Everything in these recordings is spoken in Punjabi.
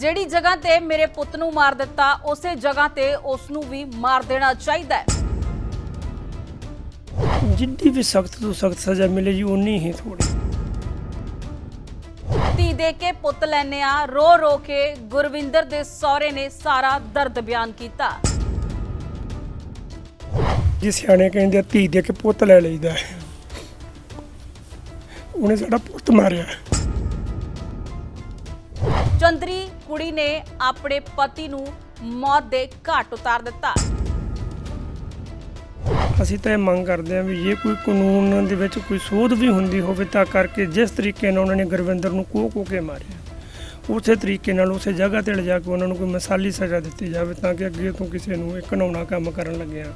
ਜਿਹੜੀ ਜਗ੍ਹਾ ਤੇ ਮੇਰੇ ਪੁੱਤ ਨੂੰ ਮਾਰ ਦਿੱਤਾ ਉਸੇ ਜਗ੍ਹਾ ਤੇ ਉਸ ਨੂੰ ਵੀ ਮਾਰ ਦੇਣਾ ਚਾਹੀਦਾ ਹੈ। ਵੀ ਸਖਤ ਤੋਂ ਸਖਤ ਸਜ਼ਾ ਮਿਲੇ ਜੀ ਉਨੀ ਹੀ ਥੋੜੀ ਧੀ ਦੇ ਕੇ ਪੁੱਤ ਲੈਨੇ ਆ ਰੋ ਰੋ ਕੇ ਗੁਰਵਿੰਦਰ ਦੇ ਸਹੁਰੇ ਨੇ ਸਾਰਾ ਦਰਦ ਬਿਆਨ ਕੀਤਾ। ਜੀ ਸਿਆਣੇ ਕਹਿੰਦੇ ਆ, ਧੀ ਦੇ ਕੇ ਪੁੱਤ ਲੈ ਲਈਦਾ ਹੈ। ਉਹਨੇ ਸਾਡਾ ਪੁੱਤ ਮਾਰਿਆ ਚੰਦਰੀ ਕੁੜੀ ਨੇ ਆਪਣੇ ਪਤੀ ਨੂੰ ਮੌਤ ਦੇ ਘਾਟ ਉਤਾਰ ਦਿੱਤਾ। ਅਸੀਂ ਤਾਂ ਇਹ ਮੰਗ ਕਰਦੇ ਹਾਂ ਵੀ ਜੇ ਕੋਈ ਕਾਨੂੰਨ ਦੇ ਵਿੱਚ ਕੋਈ ਸੋਧ ਵੀ ਹੁੰਦੀ ਹੋਵੇ ਤਾਂ ਕਰਕੇ ਜਿਸ ਤਰੀਕੇ ਨਾਲ ਉਹਨਾਂ ਨੇ ਗੁਰਵਿੰਦਰ ਨੂੰ ਕੋਹ ਕੋਹ ਕੇ ਮਾਰਿਆ, ਉਸੇ ਤਰੀਕੇ ਨਾਲ ਉਸੇ ਜਗ੍ਹਾ ਤੇ ਲਿਜਾ ਕੇ ਉਹਨਾਂ ਨੂੰ ਕੋਈ ਮਿਸਾਲੀ ਸਜ਼ਾ ਦਿੱਤੀ ਜਾਵੇ ਤਾਂ ਕਿ ਅੱਗੇ ਤੋਂ ਕਿਸੇ ਨੂੰ ਇਹ ਘਿਨਾਉਣਾ ਕੰਮ ਕਰਨ ਲੱਗਿਆ।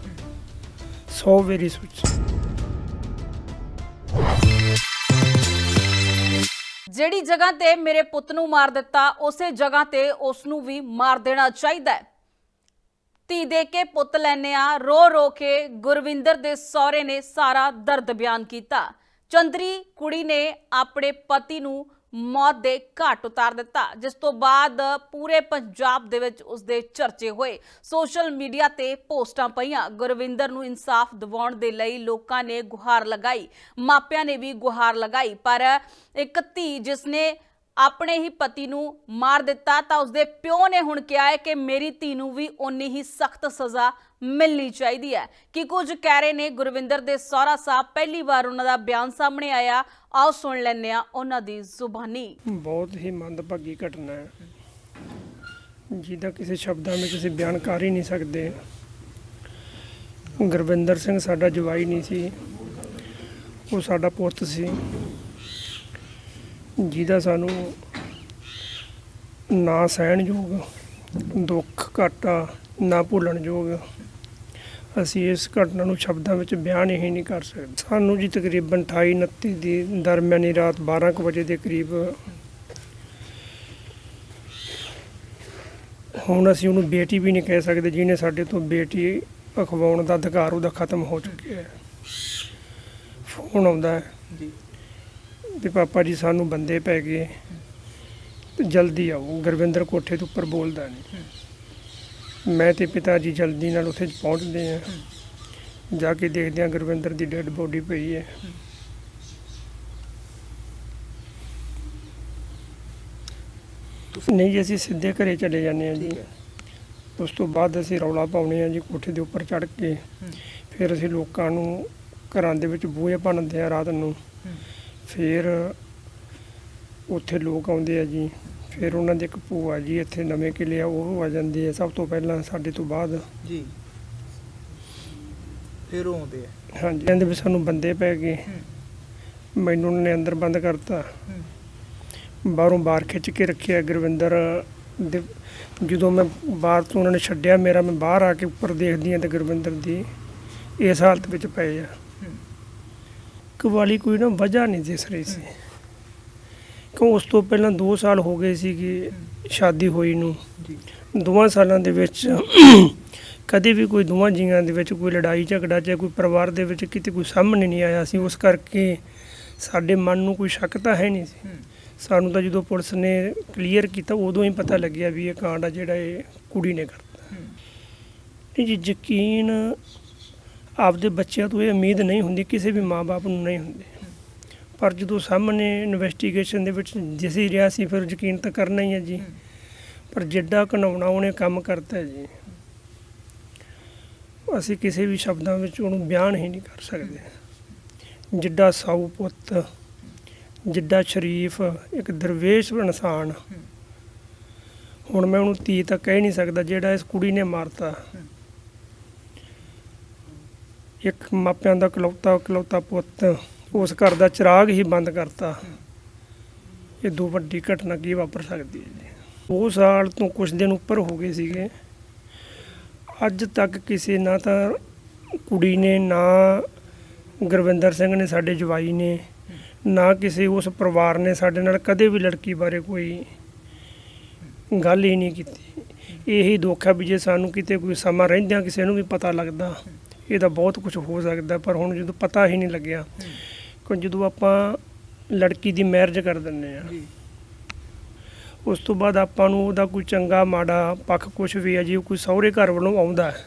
ਸੌ ਵੇਰੀ ਸੋਚ। ਜਿਹੜੀ ਜਗ੍ਹਾ ਤੇ ਮੇਰੇ ਪੁੱਤ ਨੂੰ ਮਾਰ ਦਿੱਤਾ, ਉਸੇ ਜਗ੍ਹਾ ਤੇ ਉਸ ਨੂੰ ਵੀ ਮਾਰ ਦੇਣਾ ਚਾਹੀਦਾ ਹੈ। ਧੀ ਦੇ ਕੇ ਪੁੱਤ ਲੈਨੇ ਆ, ਰੋ ਰੋ ਕੇ ਗੁਰਵਿੰਦਰ ਦੇ ਸਹੁਰੇ ਨੇ ਸਾਰਾ ਦਰਦ ਬਿਆਨ ਕੀਤਾ। ਚੰਦਰੀ ਕੁੜੀ ਨੇ ਆਪਣੇ ਪਤੀ ਨੂੰ ਮੌਤ ਦੇ ਘਾਟ ਉਤਾਰ ਦਿੱਤਾ, ਜਿਸ ਤੋਂ ਬਾਅਦ ਪੂਰੇ ਪੰਜਾਬ ਦੇ ਵਿੱਚ ਉਸ ਦੇ ਚਰਚੇ ਹੋਏ। ਸੋਸ਼ਲ ਮੀਡੀਆ ਤੇ ਪੋਸਟਾਂ ਪਈਆਂ। ਗੁਰਵਿੰਦਰ ਨੂੰ ਇਨਸਾਫ ਦਿਵਾਉਣ ਦੇ ਲਈ ਲੋਕਾਂ ਨੇ ਗੁਹਾਰ ਲਗਾਈ। ਮਾਪਿਆਂ ਨੇ ਵੀ ਗੁਹਾਰ ਲਗਾਈ, ਪਰ ਇੱਕ ਧੀ ਜਿਸਨੇ ਆਪਣੇ ਹੀ ਪਤੀ ਨੂੰ ਮਾਰ ਦਿੱਤਾ, ਤਾਂ ਉਸਦੇ ਪਿਓ ਨੇ ਹੁਣ ਕਿਹਾ ਹੈ ਕਿ ਮੇਰੀ ਧੀ ਨੂੰ ਵੀ ਓਨੀ ਹੀ ਸਖਤ ਸਜ਼ਾ ਮਿਲਣੀ ਚਾਹੀਦੀ ਹੈ। ਕਿ ਕੁਝ ਕਹਿ ਰਹੇ ਨੇ ਗੁਰਵਿੰਦਰ ਦੇ ਸਹੁਰਾ ਸਾਹਿਬ? ਪਹਿਲੀ ਵਾਰ ਉਹਨਾਂ ਦਾ ਬਿਆਨ ਸਾਹਮਣੇ ਆਇਆ। ਆਓ ਸੁਣ ਲੈਂਦੇ ਆ ਉਹਨਾਂ ਦੀ ਜ਼ੁਬਾਨੀ। ਬਹੁਤ ਹੀ ਮੰਦਭਾਗੀ ਘਟਨਾ ਹੈ। ਜਿਹਦਾ ਕਿਸੇ ਸ਼ਬਦਾਂ ਵਿੱਚ ਅਸੀਂ ਬਿਆਨ ਕਰ ਹੀ ਨਹੀਂ ਸਕਦੇ। ਗੁਰਵਿੰਦਰ ਸਿੰਘ ਸਾਡਾ ਜਵਾਈ ਨਹੀਂ ਸੀ। ਉਹ ਸਾਡਾ ਪੁੱਤ ਸੀ। ਜਿਹਦਾ ਸਾਨੂੰ ਨਾ ਸਹਿਣਯੋਗ, ਦੁੱਖ ਘਾਟਾ ਨਾ ਭੁੱਲਣਯੋਗ, ਅਸੀਂ ਇਸ ਘਟਨਾ ਨੂੰ ਸ਼ਬਦਾਂ ਵਿੱਚ ਬਿਆਨ ਹੀ ਨਹੀਂ ਕਰ ਸਕਦੇ। ਸਾਨੂੰ ਜੀ ਤਕਰੀਬਨ 28 29 ਦੀ ਦਰਮਿਆਨੀ ਰਾਤ 12 ਕੁ ਵਜੇ ਦੇ ਕਰੀਬ ਹੁਣ ਅਸੀਂ ਉਹਨੂੰ ਬੇਟੀ ਵੀ ਨਹੀਂ ਕਹਿ ਸਕਦੇ ਜਿਹਨੇ ਸਾਡੇ ਤੋਂ ਬੇਟੀ ਅਖਵਾਉਣ ਦਾ ਅਧਿਕਾਰ ਉਹਦਾ ਖਤਮ ਹੋ ਚੁੱਕਿਆ ਹੈ। ਫੋਨ ਆਉਂਦਾ ਹੈ। ਜੀ। ਵੀ ਪਾਪਾ ਜੀ ਸਾਨੂੰ ਬੰਦੇ ਪੈ ਗਏ। ਤੇ ਜਲਦੀ ਆਓ। ਗੁਰਵਿੰਦਰ ਕੋਠੇ ਤੋਂ ਉੱਪਰ ਬੋਲਦਾ ਨਹੀਂ ਮੈਂ ਤੇ ਪਿਤਾ ਜੀ ਜਲਦੀ ਨਾਲ ਉੱਥੇ ਪਹੁੰਚਦੇ ਆ ਜਾ ਕੇ ਦੇਖਦੇ ਆ ਗੁਰਵਿੰਦਰ ਦੀ ਡੈੱਡ ਬੋਡੀ ਪਈ ਹੈ। ਨਹੀਂ ਜੀ ਅਸੀਂ ਸਿੱਧੇ ਘਰੇ ਚਲੇ ਜਾਂਦੇ ਆ ਜੀ। ਉਸ ਤੋਂ ਬਾਅਦ ਅਸੀਂ ਰੌਲਾ ਪਾਉਣੇ ਆ ਜੀ ਕੋਠੇ ਦੇ ਉੱਪਰ ਚੜ੍ਹ ਕੇ। ਫਿਰ ਅਸੀਂ ਲੋਕਾਂ ਨੂੰ ਘਰਾਂ ਦੇ ਵਿੱਚ ਬੂਹੇ ਭੰਨਦੇ ਆ ਰਾਤ ਨੂੰ। ਫਿਰ ਉੱਥੇ ਲੋਕ ਆਉਂਦੇ ਆ ਜੀ। ਫਿਰ ਉਹਨਾਂ ਦੇ ਇੱਕ ਭੂਆ ਜੀ ਇੱਥੇ ਨਵੇਂ ਕਿਲੇ ਆ ਉਹ ਆ ਜਾਂਦੇ ਆ। ਸਭ ਤੋਂ ਪਹਿਲਾਂ ਸਾਡੇ ਤੋਂ ਬਾਅਦ ਜੀ। ਫਿਰ ਉਹ ਆਉਂਦੇ ਆ। ਹਾਂਜੀ ਕਹਿੰਦੇ ਵੀ ਸਾਨੂੰ ਬੰਦੇ ਪੈ ਗਏ। ਮੈਨੂੰ ਉਹਨਾਂ ਨੇ ਅੰਦਰ ਬੰਦ ਕਰਤਾ। ਬਾਹਰੋਂ ਬਾਹਰ ਖਿੱਚ ਕੇ ਰੱਖਿਆ ਗੁਰਵਿੰਦਰ ਦੇ। ਜਦੋਂ ਮੈਂ ਬਾਹਰ ਤੋਂ ਉਹਨਾਂ ਨੇ ਛੱਡਿਆ ਮੇਰਾ ਮੈਂ ਬਾਹਰ ਆ ਕੇ ਉੱਪਰ ਦੇਖਦੀ ਹਾਂ ਤੇ ਗੁਰਵਿੰਦਰ ਦੀ ਇਸ ਹਾਲਤ ਵਿੱਚ ਪਏ ਆ। ਕਵਾਲੀ ਕੋਈ ਨਾ ਵਜ੍ਹਾ ਨਹੀਂ ਦਿਸ ਰਹੀ ਸੀ। ਕਿਉਂ ਉਸ ਤੋਂ ਪਹਿਲਾਂ 2 ਸਾਲ ਹੋ ਗਏ ਸੀ ਕਿ ਸ਼ਾਦੀ ਹੋਈ ਨੂੰ। ਜੀ। ਦੋਵਾਂ ਸਾਲਾਂ ਦੇ ਵਿੱਚ ਕਦੇ ਵੀ ਕੋਈ ਦੋਵਾਂ ਜੀਆਂ ਦੇ ਵਿੱਚ ਕੋਈ ਲੜਾਈ ਝਗੜਾ ਜਾਂ ਕੋਈ ਪਰਿਵਾਰ ਦੇ ਵਿੱਚ ਕਿਤੇ ਕੋਈ ਸਾਹਮਣੇ ਨਹੀਂ ਆਇਆ ਸੀ ਉਸ ਕਰਕੇ ਸਾਡੇ ਮਨ ਨੂੰ ਕੋਈ ਸ਼ੱਕ ਤਾਂ ਹੈ ਨਹੀਂ ਸੀ। ਸਾਨੂੰ ਤਾਂ ਜਦੋਂ ਪੁਲਿਸ ਨੇ ਕਲੀਅਰ ਕੀਤਾ ਉਦੋਂ ਹੀ ਪਤਾ ਲੱਗਿਆ ਵੀ ਇਹ ਕਾਂਡ ਆ ਜਿਹੜਾ ਇਹ ਕੁੜੀ ਨੇ ਕਰਤਾ। ਇਹ ਜੀ ਯਕੀਨ ਆਪਦੇ ਬੱਚਿਆਂ ਤੋਂ ਇਹ ਉਮੀਦ ਨਹੀਂ ਹੁੰਦੀ, ਕਿਸੇ ਵੀ ਮਾਪੇ ਨੂੰ ਨਹੀਂ ਹੁੰਦੀ। ਪਰ ਜਦੋਂ ਸਾਹਮਣੇ ਇਨਵੈਸਟੀਗੇਸ਼ਨ ਦੇ ਵਿੱਚ ਜਿਸ ਰਿਹਾ ਸੀ, ਫਿਰ ਯਕੀਨ ਤਾਂ ਕਰਨਾ ਹੀ ਹੈ ਜੀ। ਪਰ ਜਿੱਡਾ ਘਨਾਉਣਾ ਉਹਨੇ ਕੰਮ ਕਰਤਾ ਜੀ। ਅਸੀਂ ਕਿਸੇ ਵੀ ਸ਼ਬਦਾਂ ਵਿੱਚ ਉਹਨੂੰ ਬਿਆਨ ਹੀ ਨਹੀਂ ਕਰ ਸਕਦੇ। ਜਿੱਡਾ ਸਾਊ ਪੁੱਤ, ਜਿੱਡਾ ਸ਼ਰੀਫ, ਇੱਕ ਦਰਵੇਸ਼ ਇਨਸਾਨ। ਹੁਣ ਮੈਂ ਉਹਨੂੰ ਧੀ ਤਾਂ ਕਹਿ ਨਹੀਂ ਸਕਦਾ ਜਿਹੜਾ ਇਸ ਕੁੜੀ ਨੇ ਮਾਰਤਾ। ਇੱਕ ਮਾਪਿਆਂ ਦਾ ਇਕਲੌਤਾ ਇਕਲੌਤਾ ਪੁੱਤ, ਉਸ ਘਰ ਦਾ ਚਿਰਾਗ ਹੀ ਬੰਦ ਕਰਤਾ। ਇਹ ਦੋ ਵੱਡੀ ਘਟਨਾ ਕੀ ਵਾਪਰ ਸਕਦੀ ਹੈ ਜੀ? ਉਹ ਸਾਲ ਤੋਂ ਕੁਝ ਦਿਨ ਉੱਪਰ ਹੋ ਗਏ ਸੀਗੇ। ਅੱਜ ਤੱਕ ਕਿਸੇ ਨਾ ਤਾਂ ਕੁੜੀ ਨੇ, ਨਾ ਗੁਰਵਿੰਦਰ ਸਿੰਘ ਨੇ ਸਾਡੇ ਜਵਾਈ ਨੇ, ਨਾ ਕਿਸੇ ਉਸ ਪਰਿਵਾਰ ਨੇ ਸਾਡੇ ਨਾਲ ਕਦੇ ਵੀ ਲੜਕੀ ਬਾਰੇ ਕੋਈ ਗੱਲ ਹੀ ਨਹੀਂ ਕੀਤੀ। ਇਹੀ ਦੁੱਖ ਹੈ ਵੀ ਜੇ ਸਾਨੂੰ ਕਿਤੇ ਕੋਈ ਸਮਾਂ ਰਹਿੰਦਿਆਂ ਕਿਸੇ ਨੂੰ ਵੀ ਪਤਾ ਲੱਗਦਾ। ਇਹਦਾ ਬਹੁਤ ਕੁਝ ਹੋ ਸਕਦਾ ਪਰ ਹੁਣ ਜਦੋਂ ਪਤਾ ਹੀ ਨਹੀਂ ਲੱਗਿਆ ਕਿ ਜਦੋਂ ਆਪਾਂ ਲੜਕੀ ਦੀ ਮੈਰਿਜ ਕਰ ਦਿੰਦੇ ਆ ਉਸ ਤੋਂ ਬਾਅਦ ਆਪਾਂ ਨੂੰ ਉਹਦਾ ਕੋਈ ਚੰਗਾ ਮਾੜਾ ਪੱਖ ਕੁਝ ਵੀ ਹੈ ਜੀ ਕੋਈ ਸਹੁਰੇ ਘਰ ਵੱਲੋਂ ਆਉਂਦਾ ਹੈ।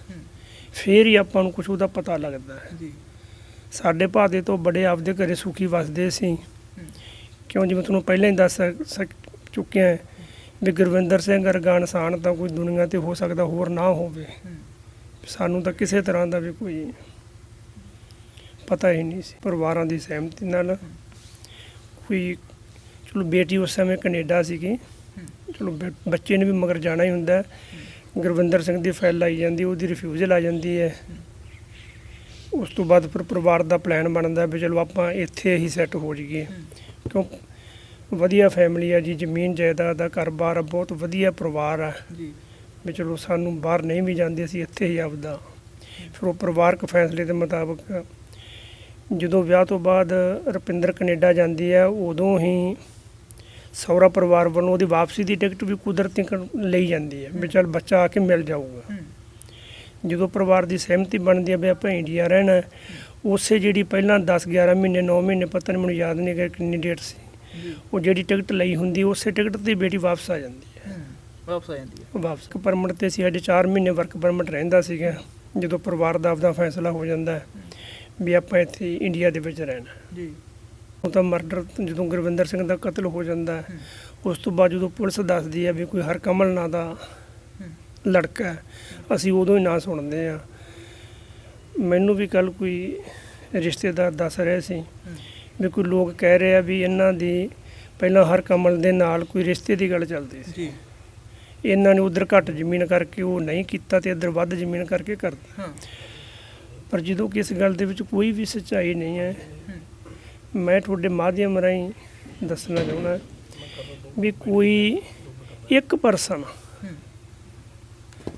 ਫੇਰ ਹੀ ਆਪਾਂ ਨੂੰ ਕੁਝ ਉਹਦਾ ਪਤਾ ਲੱਗਦਾ ਹੈ। ਜੀ। ਸਾਡੇ ਭਾਦੇ ਤੋਂ ਬੜੇ ਆਪਦੇ ਘਰੇ ਸੁਖੀ ਵਸਦੇ ਸੀ। ਕਿਉਂ ਜਿਵੇਂ ਤੁਹਾਨੂੰ ਪਹਿਲਾਂ ਹੀ ਦੱਸ ਸਕ- ਚੁੱਕਿਆ ਹੈ ਵੀ ਗੁਰਵਿੰਦਰ ਸਿੰਘ ਵਰਗਾ ਇਨਸਾਨ ਤਾਂ ਕੋਈ ਦੁਨੀਆ ਤੇ ਹੋ ਸਕਦਾ ਹੋਰ ਨਾ ਹੋਵੇ। ਸਾਨੂੰ ਤਾਂ ਕਿਸੇ ਤਰ੍ਹਾਂ ਦਾ ਵੀ ਕੋਈ ਪਤਾ ਹੀ ਨਹੀਂ ਸੀ। ਪਰਿਵਾਰਾਂ ਦੀ ਸਹਿਮਤੀ ਨਾਲ ਕੋਈ, ਚਲੋ ਬੇਟੀ ਉਸ ਸਮੇਂ ਕੈਨੇਡਾ ਸੀਗੀ। ਚਲੋ ਬ- ਬੱਚੇ ਨੇ ਵੀ ਮਗਰ ਜਾਣਾ ਹੀ ਹੁੰਦਾ। ਗੁਰਵਿੰਦਰ ਸਿੰਘ ਦੀ ਫਾਈਲ ਆਈ ਜਾਂਦੀ, ਉਹਦੀ ਰਿਫਿਊਜ਼ਲ ਆ ਜਾਂਦੀ ਹੈ। ਉਸ ਤੋਂ ਬਾਅਦ ਫਿਰ ਪਰਿਵਾਰ ਦਾ ਪਲਾਨ ਬਣਦਾ ਵੀ ਚਲੋ ਆਪਾਂ ਇੱਥੇ ਹੀ ਸੈੱਟ ਹੋ ਜਾਈਏ। ਕਿਉਂ? ਵਧੀਆ ਫੈਮਿਲੀ ਆ ਜੀ, ਜ਼ਮੀਨ ਜਾਇਦਾਦ ਦਾ ਘਰ-ਬਾਰ ਆ, ਬਹੁਤ ਵਧੀਆ ਪਰਿਵਾਰ ਆ। ਜੀ। ਵੀ ਚਲੋ ਸਾਨੂੰ ਬਾਹਰ ਨਹੀਂ ਵੀ ਜਾਂਦੇ ਅਸੀਂ ਇੱਥੇ ਹੀ ਆਪਦਾ। ਫਿਰ ਉਹ ਪਰਿਵਾਰਕ ਫੈਸਲੇ ਦੇ ਮੁਤਾਬਕ ਜਦੋਂ ਵਿਆਹ ਤੋਂ ਬਾਅਦ ਰੁਪਿੰਦਰ ਕੈਨੇਡਾ ਜਾਂਦੀ ਹੈ ਉਦੋਂ ਹੀ ਸਹੁਰਾ ਪਰਿਵਾਰ ਵੱਲੋਂ ਉਹਦੀ ਵਾਪਸੀ ਦੀ ਟਿਕਟ ਵੀ ਕੁਦਰਤੀ ਲਈ ਜਾਂਦੀ ਹੈ ਵੀ ਚਲ ਬੱਚਾ ਆ ਕੇ ਮਿਲ ਜਾਊਗਾ। ਜਦੋਂ ਪਰਿਵਾਰ ਦੀ ਸਹਿਮਤੀ ਬਣਦੀ ਹੈ ਵੀ ਆਪਾਂ ਇੰਡੀਆ ਰਹਿਣਾ ਉਸੇ ਜਿਹੜੀ ਪਹਿਲਾਂ 10 11 ਮਹੀਨੇ 9 ਮਹੀਨੇ ਪਤਾ ਨਹੀਂ ਮੈਨੂੰ ਯਾਦ ਨਹੀਂ ਕਿ ਕਿੰਨੀ ਡੇਟ ਸੀ। ਉਹ ਜਿਹੜੀ ਟਿਕਟ ਲਈ ਹੁੰਦੀ ਉਸੇ ਟਿਕਟ ਤੇ ਬੇਟੀ ਵਾਪਸ ਆ ਜਾਂਦੀ। ਵਾਪਸ ਆ ਜਾਂਦੀ ਹੈ। ਵਾਪਸ ਪਰਮਿਟ ਤੇ ਸੀ ਸਾਡੇ 4 ਮਹੀਨੇ ਵਰਕ ਪਰਮਿਟ ਰਹਿੰਦਾ ਸੀਗਾ ਜਦੋਂ ਪਰਿਵਾਰ ਦਾ ਆਪਦਾ ਫੈਸਲਾ ਹੋ ਜਾਂਦਾ ਹੈ ਵੀ ਆਪਾਂ ਇੱਥੇ ਇੰਡੀਆ ਦੇ ਵਿੱਚ ਰਹਿਣਾ। ਜੀ। ਉਹ ਤਾਂ ਮਰਡਰ ਜਦੋਂ ਗੁਰਵਿੰਦਰ ਸਿੰਘ ਦਾ ਕਤਲ ਹੋ ਜਾਂਦਾ ਉਸ ਤੋਂ ਬਾਅਦ ਜਦੋਂ ਪੁਲਿਸ ਦੱਸਦੀ ਹੈ ਵੀ ਕੋਈ ਹਰਕਮਲ ਨਾਂ ਦਾ ਲੜਕਾ ਅਸੀਂ ਉਦੋਂ ਹੀ ਨਾਂ ਸੁਣਦੇ ਆ ਮੈਨੂੰ ਵੀ ਕੱਲ ਕੋਈ ਰਿਸ਼ਤੇਦਾਰ ਦੱਸ ਰਹੇ ਸੀ ਵੀ ਕੋਈ ਲੋਕ ਕਹਿ ਰਹੇ ਆ ਵੀ ਇਹਨਾਂ ਦੀ ਪਹਿਲਾਂ ਹਰਕਮਲ ਦੇ ਨਾਲ ਕੋਈ ਰਿਸ਼ਤੇ ਦੀ ਗੱਲ ਚੱਲਦੀ ਸੀ। ਜੀ। ਇਹਨਾਂ ਨੇ ਉਧਰ ਘੱਟ ਜ਼ਮੀਨ ਕਰਕੇ ਉਹ ਨਹੀਂ ਕੀਤਾ ਤੇ ਇੱਧਰ ਵੱਧ ਜ਼ਮੀਨ ਕਰਕੇ ਕਰਤਾ। ਹਾਂ। ਪਰ ਜਦੋਂ ਕਿ ਇਸ ਗੱਲ ਦੇ ਵਿੱਚ ਕੋਈ ਵੀ ਸੱਚਾਈ ਨਹੀਂ ਹੈ ਮੈਂ ਤੁਹਾਡੇ ਮਾਧਿਅਮ ਰਾਹੀਂ ਦੱਸਣਾ ਚਾਹੁੰਦਾ ਵੀ ਕੋਈ ਇੱਕ ਪਰਸਨ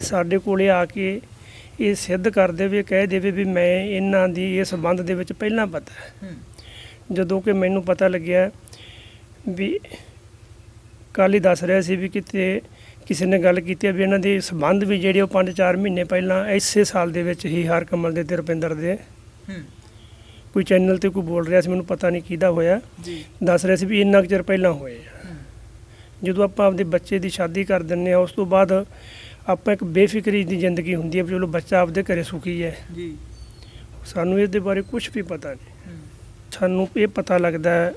ਸਾਡੇ ਕੋਲੇ ਆ ਕੇ ਇਹ ਸਿੱਧ ਕਰ ਦੇਵੇ ਕਹਿ ਦੇਵੇ ਵੀ ਮੈਂ ਇਹਨਾਂ ਦੀ ਇਸ ਸੰਬੰਧ ਦੇ ਵਿੱਚ ਪਹਿਲਾਂ ਪਤਾ ਹੈ। ਜਦੋਂ ਕਿ ਮੈਨੂੰ ਪਤਾ ਲੱਗਿਆ ਵੀ ਕੱਲ੍ਹ ਹੀ ਦੱਸ ਰਿਹਾ ਸੀ ਵੀ ਕਿਤੇ ਕਿਸੇ ਨੇ ਗੱਲ ਕੀਤੀ ਹੈ ਵੀ ਇਹਨਾਂ ਦੇ ਸੰਬੰਧ ਵੀ ਜਿਹੜੇ ਉਹ 5-4 ਮਹੀਨੇ ਪਹਿਲਾਂ ਇਸੇ ਸਾਲ ਦੇ ਵਿੱਚ ਹੀ ਹਰ ਕਮਲ ਦੇ ਤੇ ਰੁਪਿੰਦਰ ਦੇ ਕੋਈ ਚੈਨਲ ਤੇ ਕੋਈ ਬੋਲ ਰਿਹਾ ਸੀ ਮੈਨੂੰ ਪਤਾ ਨਹੀਂ ਕਿਹਦਾ ਹੋਇਆ। ਜੀ। ਦੱਸ ਰਿਹਾ ਸੀ ਵੀ ਇੰਨਾ ਕੁ ਚਿਰ ਪਹਿਲਾਂ ਹੋਏ ਆ। ਜਦੋਂ ਆਪਾਂ ਆਪਦੇ ਬੱਚੇ ਦੀ ਸ਼ਾਦੀ ਕਰ ਦਿੰਨੇ ਆ ਉਸ ਤੋਂ ਬਾਅਦ ਆਪਾਂ ਇੱਕ ਬੇਫਿਕਰੀ ਦੀ ਜ਼ਿੰਦਗੀ ਹੁੰਦੀ ਹੈ ਵੀ ਚਲੋ ਬੱਚਾ ਆਪਦੇ ਘਰੇ ਸੁਖੀ ਹੈ। ਜੀ। ਸਾਨੂੰ ਇਹਦੇ ਬਾਰੇ ਕੁਝ ਵੀ ਪਤਾ ਨਹੀਂ। ਸਾਨੂੰ ਇਹ ਪਤਾ ਲੱਗਦਾ ਹੈ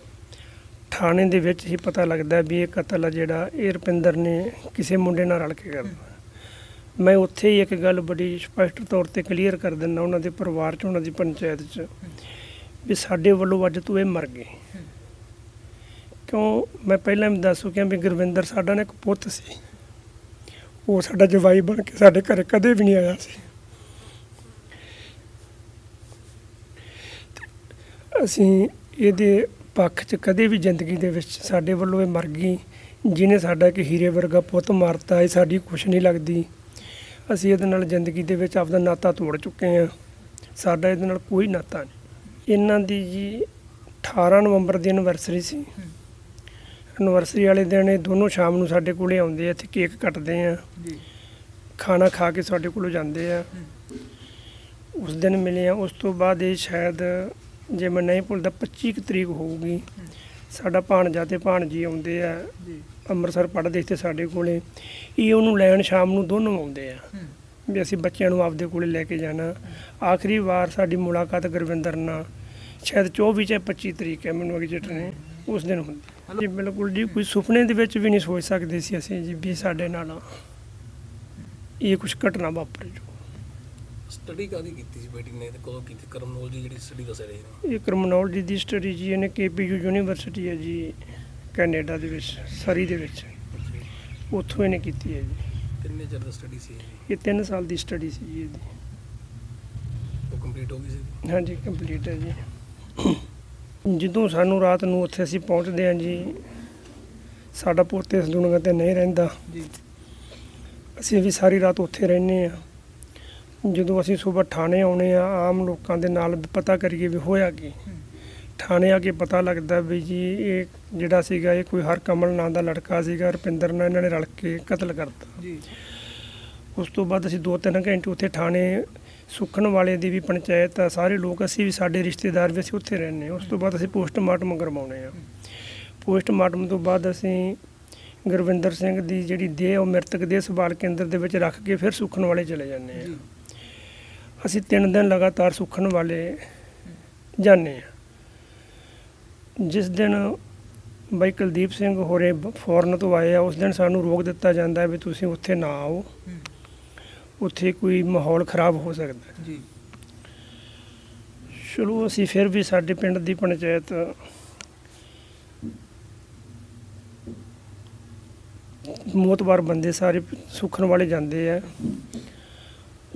ਥਾਣੇ ਦੇ ਵਿੱਚ ਹੀ ਪਤਾ ਲੱਗਦਾ ਵੀ ਇਹ ਕਤਲ ਆ ਜਿਹੜਾ, ਇਹ ਰੁਪਿੰਦਰ ਨੇ ਕਿਸੇ ਮੁੰਡੇ ਨਾਲ ਰਲ ਕੇ ਕਰਦਾ ਮੈਂ ਉੱਥੇ ਹੀ ਇੱਕ ਗੱਲ ਬੜੀ ਸਪਸ਼ਟ ਤੌਰ ਤੇ ਕਲੀਅਰ ਕਰ ਦਿੰਦਾ ਉਹਨਾਂ ਦੇ ਪਰਿਵਾਰ 'ਚ, ਉਹਨਾਂ ਦੀ ਪੰਚਾਇਤ 'ਚ, ਵੀ ਸਾਡੇ ਵੱਲੋਂ ਅੱਜ ਤੋਂ ਇਹ ਮਰ ਗਏ ਕਿਉਂ? ਮੈਂ ਪਹਿਲਾਂ ਵੀ ਦੱਸ ਚੁੱਕਿਆ ਵੀ ਗੁਰਵਿੰਦਰ ਸਾਡਾ ਨਾ ਇੱਕ ਪੁੱਤ ਸੀ। ਉਹ ਸਾਡਾ ਜਵਾਈ ਬਣ ਕੇ ਸਾਡੇ ਘਰੇ ਕਦੇ ਵੀ ਨਹੀਂ ਆਇਆ ਸੀ। ਅਸੀਂ ਇਹਦੇ ਪੱਖ 'ਚ ਕਦੇ ਵੀ ਜ਼ਿੰਦਗੀ ਦੇ ਵਿੱਚ ਸਾਡੇ ਵੱਲੋਂ ਇਹ ਮਰ ਗਈ ਜਿਹਨੇ ਸਾਡਾ ਇੱਕ ਹੀਰੇ ਵਰਗਾ ਪੁੱਤ ਮਾਰਤਾ ਇਹ ਸਾਡੀ ਕੁਛ ਨਹੀਂ ਲੱਗਦੀ। ਅਸੀਂ ਇਹਦੇ ਨਾਲ ਜ਼ਿੰਦਗੀ ਦੇ ਵਿੱਚ ਆਪਦਾ ਨਾਤਾ ਤੋੜ ਚੁੱਕੇ ਹਾਂ। ਸਾਡਾ ਇਹਦੇ ਨਾਲ ਕੋਈ ਨਾਤਾ ਨਹੀਂ। ਇਹਨਾਂ ਦੀ ਜੀ 18 ਨਵੰਬਰ ਦੀ ਐਨਵਰਸਰੀ ਸੀ। ਐਨਵਰਸਰੀ ਵਾਲੇ ਦਿਨ ਇਹ ਦੋਨੋਂ ਸ਼ਾਮ ਨੂੰ ਸਾਡੇ ਕੋਲੇ ਆਉਂਦੇ ਆ ਇੱਥੇ ਕੇਕ ਕੱਟਦੇ ਆ। ਜੀ। ਖਾਣਾ ਖਾ ਕੇ ਸਾਡੇ ਕੋਲੋਂ ਜਾਂਦੇ ਆ। ਉਸ ਦਿਨ ਮਿਲੇ ਆ ਉਸ ਤੋਂ ਬਾਅਦ ਇਹ ਸ਼ਾਇਦ ਜੇ ਮੈਂ ਨਹੀਂ ਭੁੱਲਦਾ 25 ਕੁ ਤਰੀਕ ਹੋਊਗੀ। ਸਾਡਾ ਭਾਣਜਾ ਤੇ ਭਾਣਜੀ ਆਉਂਦੇ ਆ। ਅੰਮ੍ਰਿਤਸਰ ਪੜ੍ਹਦੇ ਇੱਥੇ ਸਾਡੇ ਕੋਲੇ। ਇਹ ਉਹਨੂੰ ਲੈਣ ਸ਼ਾਮ ਨੂੰ ਦੋਨੋਂ ਆਉਂਦੇ ਆ। ਵੀ ਅਸੀਂ ਬੱਚਿਆਂ ਨੂੰ ਆਪਦੇ ਕੋਲੇ ਲੈ ਕੇ ਜਾਣਾ। ਆਖਰੀ ਵਾਰ ਸਾਡੀ ਮੁਲਾਕਾਤ ਗੁਰਵਿੰਦਰ ਨਾਲ। ਸ਼ਾਇਦ 24 ਜਾਂ 25 ਤਰੀਕ ਹੈ ਮੈਨੂੰ ਐਗਜੈਕਟ ਨੇ ਉਸ ਦਿਨ ਹੁੰਦੀ। ਜੀ ਬਿਲਕੁਲ ਜੀ ਕੋਈ ਸੁਪਨੇ ਦੇ ਵਿੱਚ ਵੀ ਨਹੀਂ ਸੋਚ ਸਕਦੇ ਸੀ ਅਸੀਂ ਜੀ ਵੀ ਸਾਡੇ ਨਾਲ ਇਹ ਕੁਝ ਘਟਨਾ ਵਾਪਰ ਜੋ। ਸਟੱਡੀ ਕਾਦੀ ਕੀਤੀ ਸੀ ਬੇਟੀ ਨੇ ਤੇ ਕਦੋਂ ਕੀਤੀ? ਕਰਮਨੋਲੋਜੀ ਜਿਹੜੀ ਸਟੱਡੀ ਦੱਸ ਰਹੇ ਨੇ। ਇਹ ਕ੍ਰਿਮਨੋਲੋਜੀ ਦੀ ਸਟੱਡੀ ਜੀ ਇਹਨੇ ਕੇਪੀਯੂ ਯੂਨੀਵਰਸਿਟੀ ਹੈ ਜੀ ਕੈਨੇਡਾ ਦੇ ਵਿੱਚ ਸਰੀ ਦੇ ਵਿੱਚ। ਉੱਥੋਂ ਇਹਨੇ ਕੀਤੀ ਹੈ ਜੀ। ਕਿੰਨੇ ਚਿਰ ਦੀ ਸਟੱਡੀ ਸੀ ਇਹ? ਇਹ 3 ਸਾਲ ਦੀ ਸਟੱਡੀ ਸੀ ਜੀ ਇਹਦੀ। ਉਹ ਕੰਪਲੀਟ ਹੋ ਗਈ ਸੀ ਹਾਂਜੀ ਕੰਪਲੀਟ ਹੈ ਜੀ। ਜਦੋਂ ਸਾਨੂੰ ਰਾਤ ਨੂੰ ਉੱਥੇ ਅਸੀਂ ਪਹੁੰਚਦੇ ਹਾਂ ਜੀ ਸਾਡਾ ਪੁੱਤ ਇਸ ਦੁਨੀਆ ਤੇ ਨਹੀਂ ਰਹਿੰਦਾ। ਜੀ। ਅਸੀਂ ਵੀ ਸਾਰੀ ਰਾਤ ਉੱਥੇ ਰਹਿੰਦੇ ਆ ਜਦੋਂ ਅਸੀਂ ਸਵੇਰ ਥਾਣੇ ਆਉਣੇ ਆ ਆਮ ਲੋਕਾਂ ਦੇ ਨਾਲ ਪਤਾ ਕਰੀਏ ਵੀ ਹੋਇਆ ਕੀ। ਥਾਣੇ ਆ ਕੇ ਪਤਾ ਲੱਗਦਾ ਵੀ ਜੀ ਇਹ ਜਿਹੜਾ ਸੀਗਾ ਇਹ ਕੋਈ ਹਰ ਕਮਲ ਨਾਂ ਦਾ ਲੜਕਾ ਸੀਗਾ ਰੁਪਿੰਦਰ ਨਾਲ ਇਹਨਾਂ ਨੇ ਰਲ ਕੇ ਕਤਲ ਕਰਤਾ। ਜੀ। ਉਸ ਤੋਂ ਬਾਅਦ ਅਸੀਂ 2-3 ਘੰਟੇ ਉੱਥੇ ਥਾਣੇ ਸੁਖਣ ਵਾਲੇ ਦੀ ਵੀ ਪੰਚਾਇਤ ਆ ਸਾਰੇ ਲੋਕ ਅਸੀਂ ਵੀ ਸਾਡੇ ਰਿਸ਼ਤੇਦਾਰ ਵੀ ਅਸੀਂ ਉੱਥੇ ਰਹਿੰਦੇ ਹਾਂ। ਉਸ ਤੋਂ ਬਾਅਦ ਅਸੀਂ ਪੋਸਟਮਾਰਟਮ ਕਰਵਾਉਣੇ ਆ। ਪੋਸਟਮਾਰਟਮ ਤੋਂ ਬਾਅਦ ਅਸੀਂ ਗੁਰਵਿੰਦਰ ਸਿੰਘ ਦੀ ਜਿਹੜੀ ਦੇਹ ਉਹ ਮ੍ਰਿਤਕ ਦੇਹ ਸੰਭਾਲ ਕੇਂਦਰ ਦੇ ਵਿੱਚ ਰੱਖ ਕੇ ਫਿਰ ਸੁਖਣ ਵਾਲੇ ਚਲੇ ਜਾਂਦੇ ਆ। ਅਸੀਂ ਤਿੰਨ ਦਿਨ ਲਗਾਤਾਰ ਸੁਖਣ ਵਾਲੇ ਜਾਂਦੇ ਆ ਜਿਸ ਦਿਨ ਬਾਈ ਕੁਲਦੀਪ ਸਿੰਘ ਹੋਰੇ ਫੋਰਨ ਤੋਂ ਆਏ ਆ ਉਸ ਦਿਨ ਸਾਨੂੰ ਰੋਕ ਦਿੱਤਾ ਜਾਂਦਾ ਵੀ ਤੁਸੀਂ ਉੱਥੇ ਨਾ ਆਓ। ਉੱਥੇ ਕੋਈ ਮਾਹੌਲ ਖਰਾਬ ਹੋ ਸਕਦਾ ਜੀ। ਚਲੋ ਅਸੀਂ ਫਿਰ ਵੀ ਸਾਡੇ ਪਿੰਡ ਦੀ ਪੰਚਾਇਤ ਮੋਤਬਾਰ ਬੰਦੇ ਸਾਰੇ ਸੁਖਣ ਵਾਲੇ ਜਾਂਦੇ ਆ।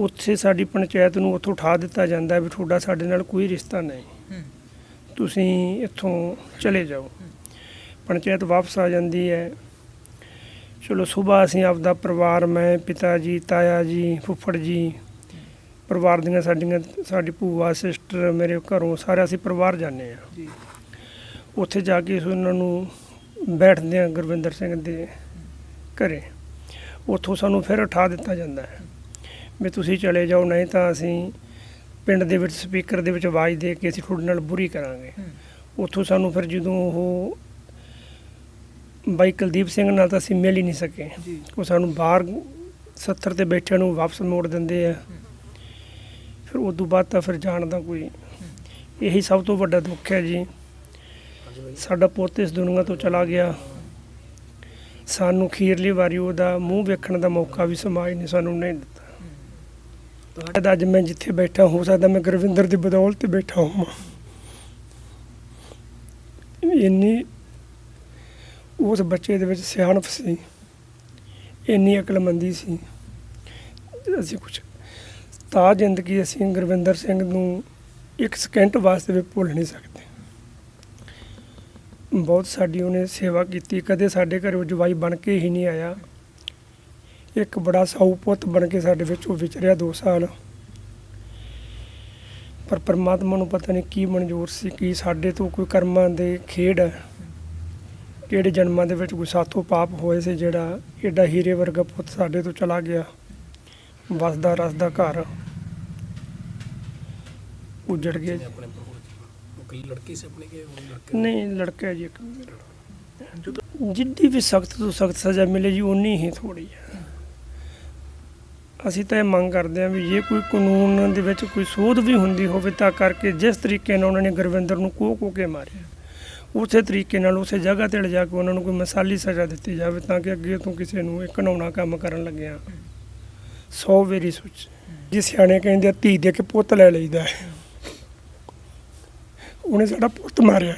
ਉੱਥੇ ਸਾਡੀ ਪੰਚਾਇਤ ਨੂੰ ਉੱਥੋਂ ਉਠਾ ਦਿੱਤਾ ਜਾਂਦਾ ਵੀ ਤੁਹਾਡਾ ਸਾਡੇ ਨਾਲ ਕੋਈ ਰਿਸ਼ਤਾ ਨਹੀਂ। ਤੁਸੀਂ ਇੱਥੋਂ ਚਲੇ ਜਾਓ। ਪੰਚਾਇਤ ਵਾਪਸ ਆ ਜਾਂਦੀ ਹੈ। ਚਲੋ ਸਵੇਰ ਅਸੀਂ ਆਪਦਾ ਪਰਿਵਾਰ ਮੈਂ ਪਿਤਾ ਜੀ ਤਾਇਆ ਜੀ ਫੁੱਫੜ ਜੀ ਪਰਿਵਾਰ ਦੀਆਂ ਸਾਡੀਆਂ ਸਾਡੀ ਭੂਆ ਸਿਸਟਰ ਮੇਰੇ ਘਰੋਂ ਸਾਰੇ ਅਸੀਂ ਪਰਿਵਾਰ ਜਾਂਦੇ ਆ ਜੀ। ਉੱਥੇ ਜਾ ਕੇ ਉਹਨਾਂ ਨੂੰ ਬੈਠਦੇ ਆ ਗੁਰਵਿੰਦਰ ਸਿੰਘ ਦੇ ਘਰੇ। ਉੱਥੋਂ ਸਾਨੂੰ ਫਿਰ ਉਠਾ ਦਿੱਤਾ ਜਾਂਦਾ ਹੈ। ਵੀ ਤੁਸੀਂ ਚਲੇ ਜਾਓ ਨਹੀਂ ਤਾਂ ਅਸੀਂ ਪਿੰਡ ਦੇ ਵਿੱਚ ਸਪੀਕਰ ਦੇ ਵਿੱਚ ਆਵਾਜ਼ ਦੇ ਕੇ ਅਸੀਂ ਤੁਹਾਡੇ ਨਾਲ ਬੁਰੀ ਕਰਾਂਗੇ। ਉੱਥੋਂ ਸਾਨੂੰ ਫਿਰ ਜਦੋਂ ਉਹ ਬਾਈ ਕੁਲਦੀਪ ਸਿੰਘ ਨਾਲ ਤਾਂ ਅਸੀਂ ਮਿਲ ਹੀ ਨਹੀਂ ਸਕੇ। ਉਹ ਸਾਨੂੰ ਬਾਹਰ 70 ਤੇ ਬੈਠਿਆਂ ਨੂੰ ਵਾਪਸ ਮੋੜ ਦਿੰਦੇ ਆ। ਫਿਰ ਉਸ ਤੋਂ ਬਾਅਦ ਤਾਂ ਫਿਰ ਜਾਣ ਦਾ ਕੋਈ ਇਹੀ ਸਭ ਤੋਂ ਵੱਡਾ ਦੁੱਖ ਹੈ ਜੀ। ਸਾਡਾ ਪੁੱਤ ਇਸ ਦੁਨੀਆ ਤੋਂ ਚਲਾ ਗਿਆ। ਸਾਨੂੰ ਖੀਰਲੀ ਵਾਰੀ ਉਹਦਾ ਮੂੰਹ ਵੇਖਣ ਦਾ ਮੌਕਾ ਵੀ ਸਮਾਜ ਨੇ ਸਾਨੂੰ ਨਹੀਂ ਦਿੱਤਾ ਤੁਹਾਡਾ ਅੱਜ ਮੈਂ ਜਿੱਥੇ ਬੈਠਾ, ਹੋ ਸਕਦਾ ਮੈਂ ਗੁਰਵਿੰਦਰ ਦੀ ਬਦੌਲਤ ਬੈਠਾ ਹਾਂ ਇੰਨੀ ਉਸ ਬੱਚੇ ਦੇ ਵਿੱਚ ਸਿਆਣਪ ਸੀ, ਇੰਨੀ ਅਕਲਮੰਦੀ ਸੀ। ਅਸੀਂ ਕੁਝ ਤਾਂ ਜ਼ਿੰਦਗੀ ਅਸੀਂ ਗੁਰਵਿੰਦਰ ਸਿੰਘ ਨੂੰ ਇੱਕ ਸਕਿੰਟ ਵਾਸਤੇ ਵੀ ਭੁੱਲ ਨਹੀਂ ਸਕਦੇ। ਬਹੁਤ ਸਾਡੀ ਉਹਨੇ ਸੇਵਾ ਕੀਤੀ, ਕਦੇ ਸਾਡੇ ਘਰ ਉਹ ਜਵਾਈ ਬਣ ਕੇ ਹੀ ਨਹੀਂ ਆਇਆ। ਇੱਕ ਬੜਾ ਸਾਊ ਪੁੱਤ ਬਣ ਕੇ ਸਾਡੇ ਵਿੱਚ ਉਹ ਵਿਚਰਿਆ 2 ਸਾਲ। ਪਰ ਪਰਮਾਤਮਾ ਨੂੰ ਪਤਾ ਨਹੀਂ ਕੀ ਮਨਜ਼ੂਰ ਸੀ ਕੀ ਸਾਡੇ ਤੋਂ ਕੋਈ ਕਰਮਾਂ ਦੇ ਖੇਡ ਹੈ ਕਿਹੜੇ ਜਨਮਾਂ ਦੇ ਵਿੱਚ ਕੋਈ ਸਾਥੋਂ ਪਾਪ ਹੋਏ ਸੀ ਜਿਹੜਾ ਏਡਾ ਹੀਰੇ ਵਰਗਾ ਪੁੱਤ ਸਾਡੇ ਤੋਂ ਚਲਾ ਗਿਆ ਵਸਦਾ ਰਸਦਾ ਘਰ। ਉਜੜ ਗਿਆ ਆਪਣੇ ਕਈ ਲੜਕੀ ਸੀ ਆਪਣੇ ਕੇ ਉਹ ਲੜਕੇ? ਨਹੀਂ ਲੜਕਾ ਜੀ ਇੱਕ। ਜਿੱਡੀ ਵੀ ਸਖਤ ਤੋਂ ਸਖਤ ਸਜ਼ਾ ਮਿਲੇ ਜੀ ਉਨੀ ਹੀ ਥੋੜੀ ਹੈ ਅਸੀਂ ਤਾਂ ਇਹ ਮੰਗ ਕਰਦੇ ਹਾਂ ਵੀ ਜੇ ਕੋਈ ਕਾਨੂੰਨ ਦੇ ਵਿੱਚ ਕੋਈ ਸੋਧ ਵੀ ਹੁੰਦੀ ਹੋਵੇ ਤਾਂ ਕਰਕੇ ਜਿਸ ਤਰੀਕੇ ਨਾਲ ਉਹਨਾਂ ਨੇ ਗੁਰਵਿੰਦਰ ਨੂੰ ਕੋਹ ਕੋਹ ਕੇ ਮਾਰਿਆ, ਉਸੇ ਤਰੀਕੇ ਨਾਲ ਉਸੇ ਜਗ੍ਹਾ ਤੇ ਲਿਜਾ ਕੇ ਉਹਨਾਂ ਨੂੰ ਕੋਈ ਮਸਾਲੀ ਸਜ਼ਾ ਦਿੱਤੀ ਜਾਵੇ ਤਾਂ ਕਿ ਅੱਗੇ ਤੋਂ ਕਿਸੇ ਨੂੰ ਇਹ ਘਿਨਾਉਣਾ ਕੰਮ ਕਰਨ ਲੱਗਿਆ। ਸੌ ਵੇਰੀ ਸੋਚ, ਜੀ ਸਿਆਣੇ ਕਹਿੰਦੇ ਆ ਧੀ ਦੇ ਕੇ ਪੁੱਤ ਲੈ ਲਈਦਾ ਹੈ। ਉਹਨੇ ਸਾਡਾ ਪੁੱਤ ਮਾਰਿਆ।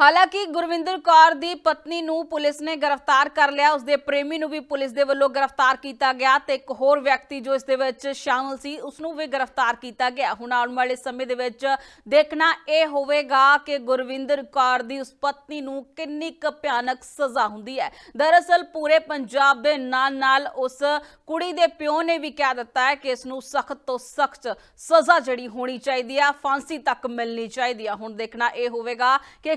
ਹਾਲਾਂਕਿ ਗੁਰਵਿੰਦਰ ਕੌਰ ਦੀ ਪਤਨੀ ਨੂੰ ਪੁਲਿਸ ਨੇ ਗ੍ਰਿਫਤਾਰ ਕਰ ਲਿਆ। ਉਸਦੇ ਪ੍ਰੇਮੀ ਨੂੰ ਵੀ ਪੁਲਿਸ ਦੇ ਵੱਲੋਂ ਗ੍ਰਿਫਤਾਰ ਕੀਤਾ ਗਿਆ ਤੇ ਇੱਕ ਹੋਰ ਵਿਅਕਤੀ ਜੋ ਇਸ ਦੇ ਵਿੱਚ ਸ਼ਾਮਲ ਸੀ ਉਸ ਨੂੰ ਵੀ ਗ੍ਰਿਫਤਾਰ ਕੀਤਾ ਗਿਆ। ਹੁਣ ਆਉਣ ਵਾਲੇ ਸਮੇਂ ਦੇ ਵਿੱਚ ਦੇਖਣਾ ਇਹ ਹੋਵੇਗਾ ਕਿ ਗੁਰਵਿੰਦਰ ਕੌਰ ਦੀ ਉਸ ਪਤਨੀ ਨੂੰ ਕਿੰਨੀ ਕੁ ਭਿਆਨਕ ਸਜ਼ਾ ਹੁੰਦੀ ਹੈ। ਦਰਅਸਲ ਪੂਰੇ ਪੰਜਾਬ ਦੇ ਨਾਲ ਨਾਲ ਉਸ ਕੁੜੀ ਦੇ ਪਿਓ ਨੇ ਵੀ ਕਹਿ ਦਿੱਤਾ ਹੈ ਕਿ ਇਸ ਨੂੰ ਸਖਤ ਤੋਂ ਸਖਤ ਸਜ਼ਾ ਜਿਹੜੀ ਹੋਣੀ ਚਾਹੀਦੀ ਹੈ ਫਾਂਸੀ ਤੱਕ ਮਿਲਣੀ ਚਾਹੀਦੀ ਹੈ ਹੁਣ ਦੇਖਣਾ ਇਹ ਹੋਵੇਗਾ ਕਿ